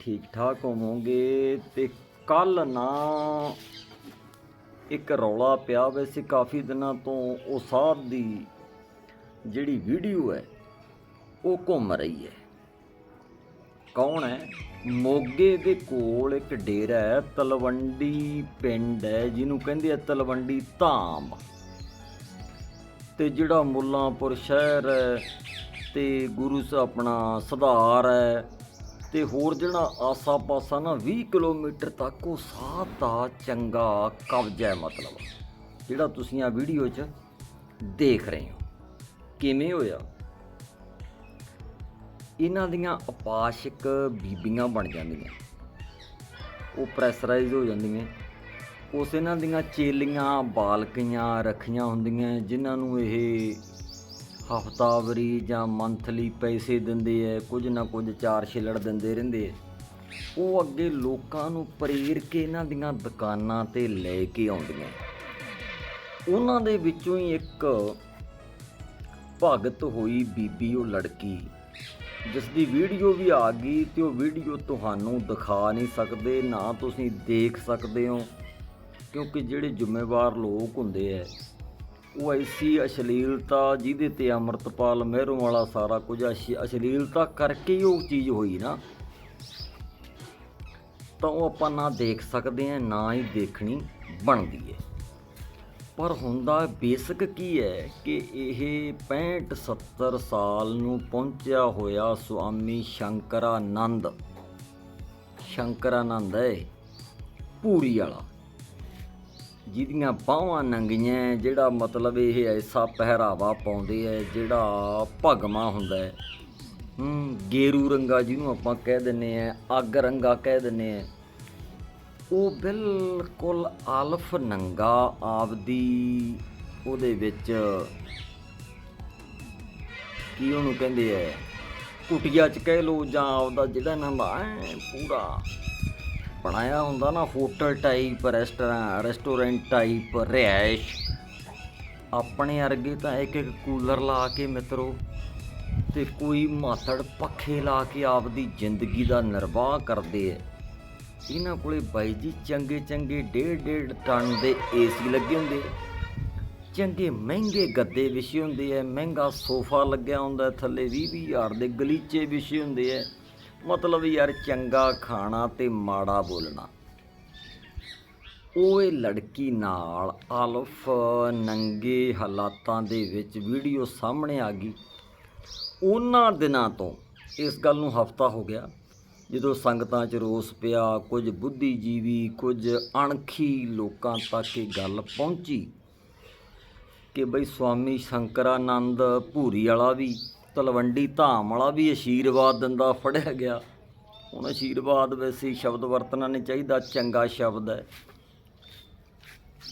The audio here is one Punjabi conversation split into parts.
ਠੀਕ ਠਾਕ ਹੋਵੋਗੇ ਤੇ ਕੱਲ ਨਾ ਇੱਕ ਰੌਲਾ ਪਿਆ ਵੈਸੇ ਕਾਫੀ ਦਿਨਾਂ ਤੋਂ, ਉਹ ਸਾਧ ਦੀ ਜਿਹੜੀ ਵੀਡੀਓ ਹੈ, ਉਹ ਘੁੰਮ ਰਹੀ ਹੈ। ਕੌਣ ਹੈ? ਮੋਗੇ ਦੇ ਕੋਲ ਇੱਕ ਡੇਰਾ ਹੈ, ਤਲਵੰਡੀ ਪਿੰਡ ਹੈ, ਜਿਹਨੂੰ ਕਹਿੰਦੇ ਆ ਤਲਵੰਡੀ ਧਾਮ। ਤੇ ਜਿਹੜਾ ਮੁੱਲਾਂਪੁਰ ਸ਼ਹਿਰ ਹੈ, ਤੇ ਗੁਰੂ ਸਾਹਿਬ ਆਪਣਾ ਸੁਧਾਰ ਹੈ ਤੇ ਹੋਰ ਜਿਹੜਾ ਆਸਾ ਪਾਸਾ ਨਾ 20 ਕਿਲੋਮੀਟਰ ਤੱਕ ਉਹ ਸਾਹ ਦਾ ਚੰਗਾ ਕਬਜ਼ਾ ਹੈ ਮਤਲਬ। ਜਿਹੜਾ ਤੁਸੀਂ ਆ ਵੀਡੀਓ 'ਚ ਦੇਖ ਰਹੇ ਹੋ। ਕਿਵੇਂ ਹੋਇਆ? ਇਹਨਾਂ ਦੀਆਂ ਅਪਾਸ਼ਕ ਬੀਬੀਆਂ ਬਣ ਜਾਂਦੀਆਂ। ਉਹ ਪ੍ਰੈਸ਼ਰਾਈਜ਼ ਹੋ ਜਾਂਦੀਆਂ। ਉਸ ਇਹਨਾਂ ਦੀਆਂ ਚੇਲੀਆਂ, ਬਾਲਕੀਆਂ ਰੱਖੀਆਂ ਹੁੰਦੀਆਂ, ਜਿਨ੍ਹਾਂ ਨੂੰ ਇਹ ਹਫਤਾਵਰੀ ਜਾਂ ਮੰਥਲੀ ਪੈਸੇ ਦਿੰਦੇ ਐ, ਕੁਝ ਨਾ ਕੁਝ ਚਾਰ ਛਿਲੜ ਦਿੰਦੇ ਰਹਿੰਦੇ ਐ। ਉਹ ਅੱਗੇ ਲੋਕਾਂ ਨੂੰ ਪ੍ਰੇਰ ਕੇ ਇਹਨਾਂ ਦੀਆਂ ਦੁਕਾਨਾਂ ਤੇ ਲੈ ਕੇ ਆਉਂਦੀਆਂ ਉਹਨਾਂ ਦੇ ਵਿੱਚੋਂ ਹੀ ਇੱਕ ਭਗਤ ਹੋਈ ਬੀਬੀ, ਉਹ ਲੜਕੀ। ਜਿਸ ਦੀ ਵੀਡੀਓ ਵੀ ਆ ਗਈ ਤੇ ਉਹ ਵੀਡੀਓ ਤੁਹਾਨੂੰ ਦਿਖਾ ਨਹੀਂ ਸਕਦੇ, ਨਾ ਤੁਸੀਂ ਦੇਖ ਸਕਦੇ ਹੋ, ਕਿਉਂਕਿ ਜਿਹੜੇ ਜ਼ਿੰਮੇਵਾਰ ਲੋਕ ਹੁੰਦੇ ਐ ਉਹ ਐਸੀ ਅਸ਼ਲੀਲਤਾ ਜਿਹਦੇ ਤੇ ਅਮਰਤਪਾਲ ਮਹਿਰੋਂ ਵਾਲਾ ਸਾਰਾ ਕੁਝ ਅਸ਼- ਅਸ਼ਲੀਲਤਾ ਕਰਕੇ ਹੀ ਉਹ ਚੀਜ਼ ਹੋਈ ਨਾ। ਤਾਂ ਉਹ ਆਪਾਂ ਨਾ ਦੇਖ ਸਕਦੇ ਹਾਂ, ਨਾ ਹੀ ਦੇਖਣੀ ਬਣਦੀ ਹੈ। ਪਰ ਹੁੰਦਾ ਬੇਸਿਕ ਕੀ ਹੈ ਕਿ ਇਹ 65 70 ਸਾਲ ਨੂੰ ਪਹੁੰਚਿਆ ਹੋਇਆ ਸੁਆਮੀ ਸ਼ੰਕਰਾਨੰਦ। ਸ਼ੰਕਰਾਨੰਦ ਹੈ ਪੂਰੀ ਵਾਲਾ। ਜਿਹਦੀਆਂ ਬਾਹਾਂ ਨੰਗੀਆਂ ਜਿਹੜਾ ਮਤਲਬ ਇਹ ਐਸਾ ਪਹਿਰਾਵਾ ਪਾਉਂਦੇ ਐ, ਜਿਹੜਾ ਭਗਮਾ ਹੁੰਦਾ ਹੈ ਹੂੰ, ਗੇਰੂ ਰੰਗਾ ਜਿਹਨੂੰ ਆਪਾਂ ਕਹਿ ਦਿੰਨੇ ਆ ਅੱਗ ਰੰਗਾ ਕਹਿ ਦਿੰਨੇ ਆ ਉਹ ਬਿਲਕੁਲ ਅਲਫ ਨੰਗਾ ਆਪਦੀ ਉਹਦੇ ਵਿੱਚ ਕੀ ਉਹਨੂੰ ਕਹਿੰਦੇ ਐ ਕੁਟੀਆ ਚ ਕਹਿ ਲੋ ਜਾਂ ਆਪਦਾ ਜਿਹੜਾ ਇਹਨਾਂ ਐਂ ਪੂਰਾ ਬਣਾਇਆ ਹੁੰਦਾ ਨਾ, hotel type restaurant restaurant type ਰਿਹਾਇਸ਼। ਆਪਣੇ ਅਰਗੇ ਤਾਂ ਇੱਕ ਇੱਕ ਕੂਲਰ ਲਾ ਕੇ ਮਿੱਤਰੋ, ਤੇ ਕੋਈ ਮਾਤੜ ਪੱਖੇ ਲਾ ਕੇ ਆਪਦੀ ਜ਼ਿੰਦਗੀ ਦਾ ਨਿਰਵਾਹ ਕਰਦੇ ਐ ਇਹਨਾਂ ਕੋਲੇ ਬਾਈ ਜੀ ਚੰਗੇ ਚੰਗੇ ਡੇਢ ਡੇਢ ਟਨ ਦੇ ਏਸੀ ਲੱਗੇ ਹੁੰਦੇ ਚੰਗੇ ਮਹਿੰਗੇ ਗੱਦੇ ਵਿਛੇ ਹੁੰਦੇ ਐ ਮਹਿੰਗਾ ਸੋਫਾ ਲੱਗਿਆ ਹੁੰਦਾ ਥੱਲੇ 20 20 ਹਜ਼ਾਰ ਦੇ ਗਲੀਚੇ ਵਿਛੇ ਹੁੰਦੇ ਐ ਮਤਲਬ ਯਾਰ ਚੰਗਾ ਖਾਣਾ ਤੇ ਮਾੜਾ ਬੋਲਣਾ। ਉਹ ਇਹ ਲੜਕੀ ਨਾਲ ਅਲਫ ਨੰਗੇ ਹਾਲਾਤਾਂ ਦੇ ਵਿੱਚ ਵੀਡੀਓ ਸਾਹਮਣੇ ਆ ਗਈ। ਉਹਨਾਂ ਦਿਨਾਂ ਤੋਂ ਇਸ ਗੱਲ ਨੂੰ ਹਫਤਾ ਹੋ ਗਿਆ। ਜਦੋਂ ਸੰਗਤਾਂ 'ਚ ਰੋਸ ਪਿਆ, ਕੁਝ ਬੁੱਧੀਜੀਵੀ, ਕੁਝ ਅਣਖੀ ਲੋਕਾਂ ਤੱਕ ਇਹ ਗੱਲ ਪਹੁੰਚੀ ਕਿ ਬਈ ਸਵਾਮੀ ਸ਼ੰਕਰਾਨੰਦ ਭੂਰੀ ਵਾਲਾ ਵੀ ਤਲਵੰਡੀ ਧਾਮ ਵਾਲਾ ਵੀ ਅਸ਼ੀਰਵਾਦ ਦਿੰਦਾ ਫੜਿਆ ਗਿਆ। ਹੁਣ ਅਸ਼ੀਰਵਾਦ ਵੈਸੇ ਸ਼ਬਦ ਵਰਤਣਾ ਨਹੀਂ ਚਾਹੀਦਾ, ਚੰਗਾ ਸ਼ਬਦ ਹੈ।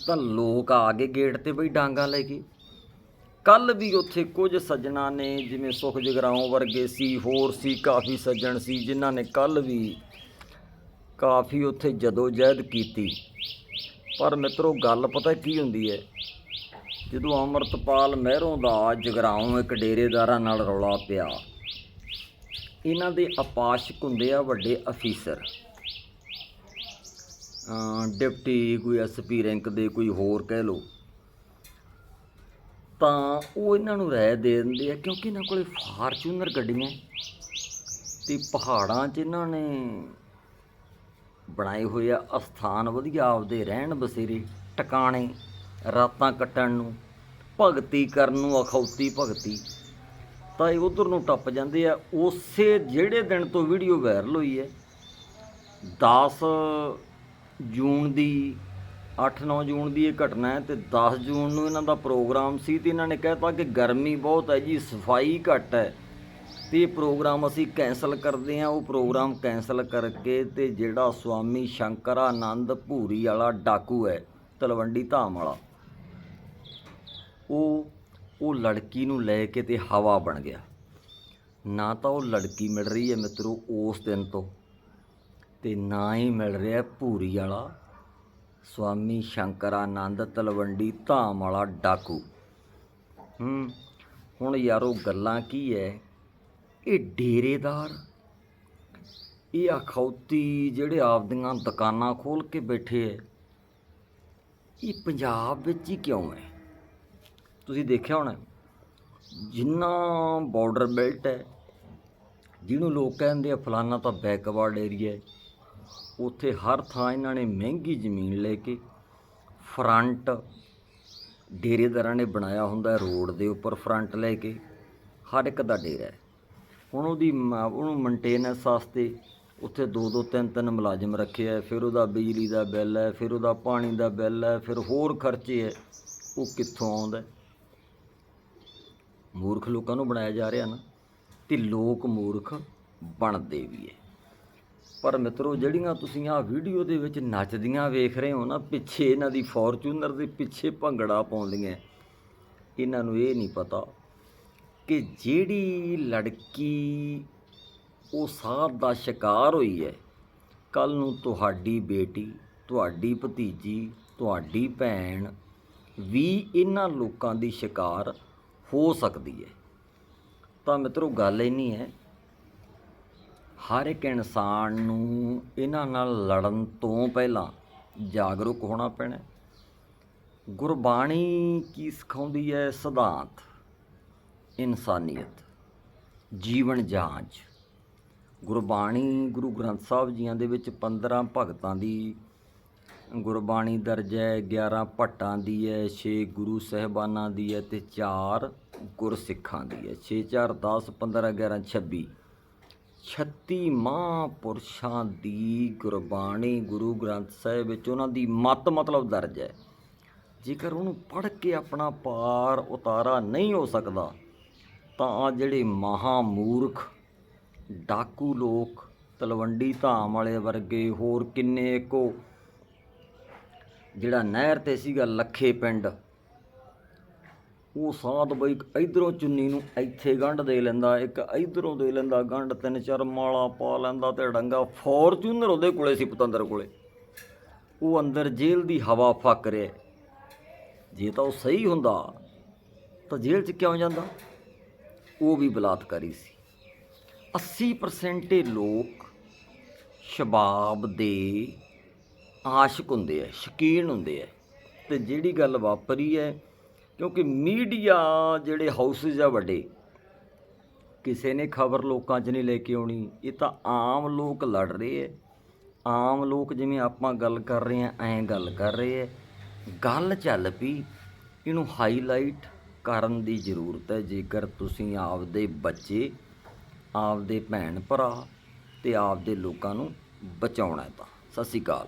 ਤਾਂ ਲੋਕ ਆ ਗਏ ਗੇਟ ਤੇ ਬਈ ਡਾਂਗਾ ਲੈ ਕੇ। ਕੱਲ ਵੀ ਉੱਥੇ ਕੁਝ ਸੱਜਣਾ ਨੇ, ਜਿਵੇਂ ਸੁਖ ਜਗਰਾਉਂ ਵਰਗੇ ਸੀ, ਹੋਰ ਸੀ, ਕਾਫੀ ਸੱਜਣ ਸੀ, ਜਿਨ੍ਹਾਂ ਨੇ ਕੱਲ ਵੀ ਕਾਫੀ ਉੱਥੇ ਜਦੋਂ ਜਹਿਦ ਕੀਤੀ। ਪਰ ਮਿੱਤਰੋ, ਗੱਲ ਪਤਾ ਕੀ ਹੁੰਦੀ ਹੈ? ਜਦੋਂ ਅਮਰਤਪਾਲ ਮਹਿਰੋਂ ਦਾ ਜਗਰਾਉਂ ਇੱਕ ਡੇਰੇਦਾਰਾਂ ਨਾਲ ਰੌਲਾ ਪਿਆ, ਇਹਨਾਂ ਦੇ ਅਪਾਸ਼ਕ ਹੁੰਦੇ ਆ ਵੱਡੇ ਅਫੀਸਰ। ਡਿਪਟੀ ਕੋਈ ਐਸਪੀ ਰੈਂਕ ਦੇ ਕੋਈ ਹੋਰ ਕਹਿ ਲਓ। ਤਾਂ ਉਹ ਇਹਨਾਂ ਨੂੰ ਰਾਏ ਦੇ ਦਿੰਦੇ ਆ ਕਿਉਂਕਿ ਇਹਨਾਂ ਕੋਲੇ ਫਾਰਚੂਨਰ ਗੱਡੀਆਂ ਤੇ ਪਹਾੜਾਂ 'ਚ ਇਹਨਾਂ ਨੇ ਬਣਾਏ ਹੋਏ ਆ ਅਸਥਾਨ ਵਧੀਆ, ਆਪਦੇ ਰਹਿਣ ਬਸੇਰੇ ਟਿਕਾਣੇ। ਰਾਤਾਂ ਕੱਟਣ ਨੂੰ, ਭਗਤੀ ਕਰਨ ਨੂੰ, ਅਖੌਤੀ ਭਗਤੀ। ਤਾਂ ਇਹ ਉਧਰ ਨੂੰ ਟੱਪ ਜਾਂਦੇ ਆ। ਉਸੇ ਜਿਹੜੇ ਦਿਨ ਤੋਂ ਵੀਡੀਓ ਵਾਇਰਲ ਹੋਈ ਹੈ 10 ਜੂਨ ਦੀ 8-9 ਜੂਨ ਦੀ ਇਹ ਘਟਨਾ ਹੈ ਤੇ 10 ਜੂਨ ਨੂੰ ਇਹਨਾਂ ਦਾ ਪ੍ਰੋਗਰਾਮ ਸੀ ਤੇ ਇਹਨਾਂ ਨੇ ਕਹਿਤਾ ਕਿ ਗਰਮੀ ਬਹੁਤ ਹੈ ਜੀ, ਸਫ਼ਾਈ ਘੱਟ ਹੈ। ਤੇ ਇਹ ਪ੍ਰੋਗਰਾਮ ਅਸੀਂ ਕੈਨਸਲ ਕਰਦੇ ਹਾਂ। ਉਹ ਪ੍ਰੋਗਰਾਮ ਕੈਨਸਲ ਕਰਕੇ ਤੇ ਜਿਹੜਾ ਸਵਾਮੀ ਸ਼ੰਕਰਾਨੰਦ ਭੂਰੀ ਵਾਲਾ ਡਾਕੂ ਹੈ, ਤਲਵੰਡੀ ਧਾਮ ਵਾਲਾ ਉਹ ਉਹ ਲੜਕੀ ਨੂੰ ਲੈ ਕੇ ਤੇ ਹਵਾ ਬਣ ਗਿਆ। ਨਾ ਤਾਂ ਉਹ ਲੜਕੀ ਮਿਲ ਰਹੀ ਹੈ ਮਿੱਤਰੋ ਉਸ ਦਿਨ ਤੋਂ ਤੇ ਨਾ ਹੀ ਮਿਲ ਰਿਹਾ ਭੂਰੀ ਵਾਲਾ ਸਵਾਮੀ ਸ਼ੰਕਰਾਨੰਦ ਤਲਵੰਡੀ ਧਾਮ ਵਾਲਾ ਡਾਕੂ। ਹੂੰ, ਹੁਣ ਯਾਰੋ ਗੱਲਾਂ ਕੀ ਹੈ ਇਹ ਡੇਰੇਦਾਰ, ਇਹ ਅਖੌਤੀ ਜਿਹੜੇ ਆਪਦੀਆਂ ਦੁਕਾਨਾਂ ਖੋਲ ਕੇ ਬੈਠੇ ਐ। ਇਹ ਪੰਜਾਬ ਵਿੱਚ ਹੀ ਕਿਉਂ ਹੈ ਤੁਸੀਂ ਦੇਖਿਆ ਹੋਣਾ, ਜਿੰਨਾ ਬਾਰਡਰ ਬੈਲਟ ਹੈ, ਜਿਹਨੂੰ ਲੋਕ ਕਹਿੰਦੇ ਆ ਫਲਾਨਾ ਤਾਂ ਬੈਕਵਰਡ ਏਰੀਆ ਹੈ, ਉੱਥੇ ਹਰ ਥਾਂ ਇਹਨਾਂ ਨੇ ਮਹਿੰਗੀ ਜ਼ਮੀਨ ਲੈ ਕੇ ਫਰੰਟ ਡੇਰੇਦਾਰਾਂ ਨੇ ਬਣਾਇਆ ਹੁੰਦਾ ਰੋਡ ਦੇ ਉੱਪਰ ਫਰੰਟ ਲੈ ਕੇ, ਹਰ ਇੱਕ ਦਾ ਡੇਰਾ ਹੁਣ ਉਹਦੀ ਮ- ਉਹਨੂੰ ਮੇਨਟੇਨੈਂਸ ਵਾਸਤੇ ਉੱਥੇ ਦੋ ਦੋ ਤਿੰਨ ਤਿੰਨ ਮੁਲਾਜ਼ਮ ਰੱਖੇ ਆ ਫਿਰ ਉਹਦਾ ਬਿਜਲੀ ਦਾ ਬਿੱਲ ਹੈ, ਫਿਰ ਉਹਦਾ ਪਾਣੀ ਦਾ ਬਿੱਲ ਹੈ, ਫਿਰ ਹੋਰ ਖਰਚੇ ਹੈ, ਉਹ ਕਿੱਥੋਂ ਆਉਂਦਾ ਮੂਰਖ ਲੋਕਾਂ ਨੂੰ ਬਣਾਇਆ ਜਾ ਰਿਹਾ ਨਾ, ਤੇ ਲੋਕ ਮੂਰਖ ਬਣਦੇ ਵੀ ਹੈ ਪਰ ਮਿੱਤਰੋ, ਜਿਹੜੀਆਂ ਤੁਸੀਂ ਆਹ ਵੀਡੀਓ ਦੇ ਵਿੱਚ ਨੱਚਦੀਆਂ ਵੇਖ ਰਹੇ ਹੋ ਨਾ, ਪਿੱਛੇ ਇਹਨਾਂ ਦੀ ਫੋਰਚੂਨਰ ਦੇ ਪਿੱਛੇ ਭੰਗੜਾ ਪਾਉਂਦੀਆਂ ਇਹਨਾਂ ਨੂੰ ਇਹ ਨਹੀਂ ਪਤਾ ਕਿ ਜਿਹੜੀ ਲੜਕੀ ਉਹ ਸਾਧ ਦਾ ਸ਼ਿਕਾਰ ਹੋਈ ਹੈ ਕੱਲ ਨੂੰ ਤੁਹਾਡੀ ਬੇਟੀ, ਤੁਹਾਡੀ ਭਤੀਜੀ, ਤੁਹਾਡੀ ਭੈਣ ਵੀ ਇਹਨਾਂ ਲੋਕਾਂ ਦੀ ਸ਼ਿਕਾਰ ਹੋ ਸਕਦੀ ਹੈ। ਤਾਂ ਮਿੱਤਰੋ, ਗੱਲ ਇੰਨੀ ਹੈ, ਹਰ ਇੱਕ ਇਨਸਾਨ ਨੂੰ ਇਹਨਾਂ ਨਾਲ ਲੜਨ ਤੋਂ ਪਹਿਲਾਂ ਜਾਗਰੂਕ ਹੋਣਾ ਪੈਣਾ ਗੁਰਬਾਣੀ ਕੀ ਸਿਖਾਉਂਦੀ ਹੈ? ਸਿਧਾਂਤ, ਇਨਸਾਨੀਅਤ, ਜੀਵਨ ਜਾਂਚ। ਗੁਰਬਾਣੀ ਗੁਰੂ ਗ੍ਰੰਥ ਸਾਹਿਬ ਜੀਆਂ ਦੇ ਵਿੱਚ 15 ਭਗਤਾਂ ਦੀ ਗੁਰਬਾਣੀ ਦਰਜ ਹੈ 11 ਭੱਟਾਂ ਦੀ ਹੈ 6 ਗੁਰੂ ਸਹਿਬਾਨਾਂ ਦੀ ਹੈ ਤੇ 4 ਗੁਰਸਿੱਖਾਂ ਦੀ ਹੈ। 6 4 10 15 11 26 36 ਮਹਾਂਪੁਰਸ਼ਾਂ ਦੀ ਗੁਰਬਾਣੀ ਗੁਰੂ ਗ੍ਰੰਥ ਸਾਹਿਬ ਵਿੱਚ ਉਹਨਾਂ ਦੀ ਮਤ ਮਤਲਬ ਦਰਜ ਹੈ। ਜੇਕਰ ਉਹਨੂੰ ਪੜ੍ਹ ਕੇ ਆਪਣਾ ਪਾਰ ਉਤਾਰਾ ਨਹੀਂ ਹੋ ਸਕਦਾ, ਤਾਂ ਆ ਜਿਹੜੇ ਮਹਾ ਮੂਰਖ ਡਾਕੂ ਲੋਕ, ਤਲਵੰਡੀ ਧਾਮ ਵਾਲੇ ਵਰਗੇ ਹੋਰ ਕਿੰਨੇ ਕੋ ਜਿਹੜਾ ਨਹਿਰ ਤੇ ਸੀਗਾ ਲੱਖੇ ਪਿੰਡ, ਉਹ ਸਾਧ ਬਈ ਇਧਰੋਂ ਚੁੰਨੀ ਨੂੰ ਇੱਥੇ ਗੰਢ ਦੇ ਲੈਂਦਾ, ਇੱਕ ਇਧਰੋਂ ਦੇ ਲੈਂਦਾ, ਗੰਢ ਤਿੰਨ ਚਾਰ ਮਾਲਾ ਪਾ ਲੈਂਦਾ ਤੇ ਡੰਗਾ ਫੋਰਚੂਨਰ ਉਹਦੇ ਕੋਲੇ ਸੀ ਪਤੰਦਰ ਕੋਲੇ। ਉਹ ਅੰਦਰ ਜੇਲ੍ਹ ਦੀ ਹਵਾ ਫੱਕ ਰਿਹਾ ਜੇ ਤਾਂ ਉਹ ਸਹੀ ਹੁੰਦਾ, ਤਾਂ ਜੇਲ੍ਹ 'ਚ ਕਿਉਂ ਜਾਂਦਾ? ਉਹ ਵੀ ਬਲਾਤਕਾਰੀ ਸੀ। 80% ਲੋਕ ਸ਼ਬਾਬ ਦੇ ਆਸ਼ਿਕ ਹੁੰਦੇ ਆ, ਸ਼ਕੀਨ ਹੁੰਦੇ ਆ। ਤੇ ਜਿਹੜੀ ਗੱਲ ਵਾਪਰੀ ਹੈ, ਕਿਉਂਕਿ ਮੀਡੀਆ ਜਿਹੜੇ ਹਾਊਸਸ ਆ ਵੱਡੇ, ਕਿਸੇ ਨੇ ਖਬਰ ਲੋਕਾਂ 'ਚ ਨਹੀਂ ਲੈ ਕੇ ਆਉਣੀ, ਇਹ ਤਾਂ ਆਮ ਲੋਕ ਲੜ ਰਹੇ ਐ ਆਮ ਲੋਕ ਜਿਵੇਂ ਆਪਾਂ ਗੱਲ ਕਰ ਰਹੇ ਆ, ਐਂ ਗੱਲ ਕਰ ਰਹੇ ਐ ਗੱਲ ਚੱਲ ਪਈ, ਇਹਨੂੰ ਹਾਈਲਾਈਟ ਕਰਨ ਦੀ ਜ਼ਰੂਰਤ ਹੈ। ਜੇਕਰ ਤੁਸੀਂ ਆਪਦੇ ਬੱਚੇ, ਆਪਦੇ ਭੈਣ ਭਰਾ ਤੇ ਆਪਦੇ ਲੋਕਾਂ ਨੂੰ ਬਚਾਉਣਾ ਹੈ ਤਾਂ। ਸਤਿ ਸ਼੍ਰੀ ਅਕਾਲ।